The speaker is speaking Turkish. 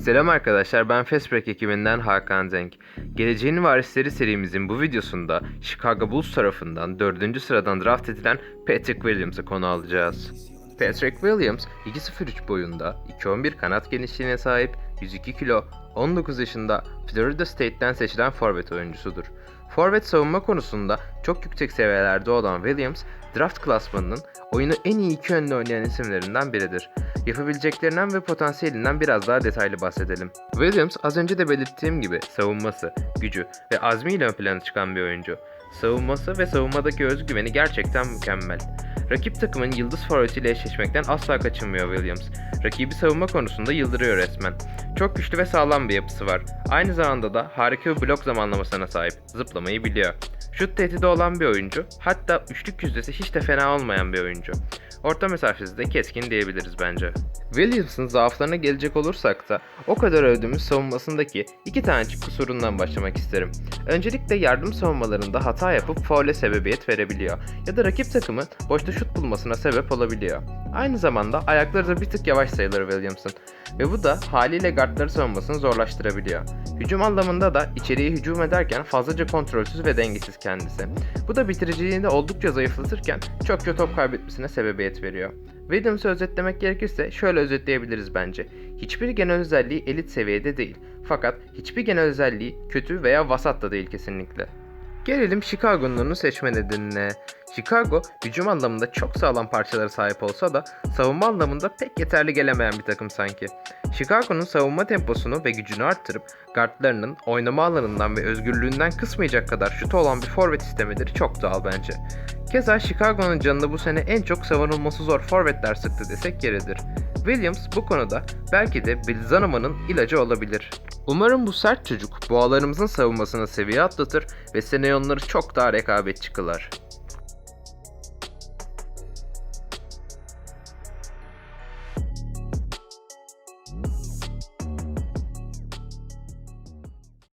Selam arkadaşlar ben Fastbreak ekibinden Hakan Zenk. Geleceğin Varisleri serimizin bu videosunda Chicago Bulls tarafından 4. sıradan draft edilen Patrick Williams'ı konu alacağız. Patrick Williams 2.03 boyunda, 2.11 kanat genişliğine sahip, 102 kilo, 19 yaşında Florida State'den seçilen forvet oyuncusudur. Forvet savunma konusunda çok yüksek seviyelerde olan Williams, draft klasmanının oyunu en iyi iki yönlü oynayan isimlerinden biridir. Yapabileceklerinden ve potansiyelinden biraz daha detaylı bahsedelim. Williams az önce de belirttiğim gibi savunması, gücü ve azmiyle ön plana çıkan bir oyuncu. Savunması ve savunmadaki özgüveni gerçekten mükemmel. Rakip takımın yıldız forvetiyle eşleşmekten asla kaçınmıyor Williams. Rakibi savunma konusunda yıldırıyor resmen. Çok güçlü ve sağlam bir yapısı var. Aynı zamanda da harika bir blok zamanlamasına sahip. Zıplamayı biliyor. Şut tehdidi olan bir oyuncu, hatta üçlük yüzdesi hiç de fena olmayan bir oyuncu. Orta mesafesi de keskin diyebiliriz bence. Williams'ın zaaflarına gelecek olursak da o kadar övdüğümüz savunmasındaki iki tanecik kusurundan başlamak isterim. Öncelikle yardım savunmalarında hata yapıp faule sebebiyet verebiliyor ya da rakip takımın boşta şut bulmasına sebep olabiliyor. Aynı zamanda ayakları da bir tık yavaş sayılır Williams'ın ve bu da haliyle guardları savunmasını zorlaştırabiliyor. Hücum anlamında da içeriye hücum ederken fazlaca kontrolsüz ve dengesiz kendisi. Bu da bitiriciliğini oldukça zayıflatırken çokça top kaybetmesine sebebiyet veriyor. Williams'ı özetlemek gerekirse şöyle özetleyebiliriz bence. Hiçbir genel özelliği elit seviyede değil. Fakat hiçbir genel özelliği kötü veya vasat da değil kesinlikle. Gelelim Chicago'nun onu seçme nedenine. Chicago hücum anlamında çok sağlam parçalara sahip olsa da savunma anlamında pek yeterli gelemeyen bir takım sanki. Chicago'nun savunma temposunu ve gücünü arttırıp guardlarının oynama alanından ve özgürlüğünden kısmayacak kadar şutu olan bir forvet istemeleri çok doğal bence. Keza Chicago'nun canını bu sene en çok savunulması zor forvetler sıktı desek yeridir. Williams bu konuda belki de Bill Zanoman'ın ilacı olabilir. Umarım bu sert çocuk boğalarımızın savunmasına seviye atlatır ve seneye onları çok daha rekabetçi kılar.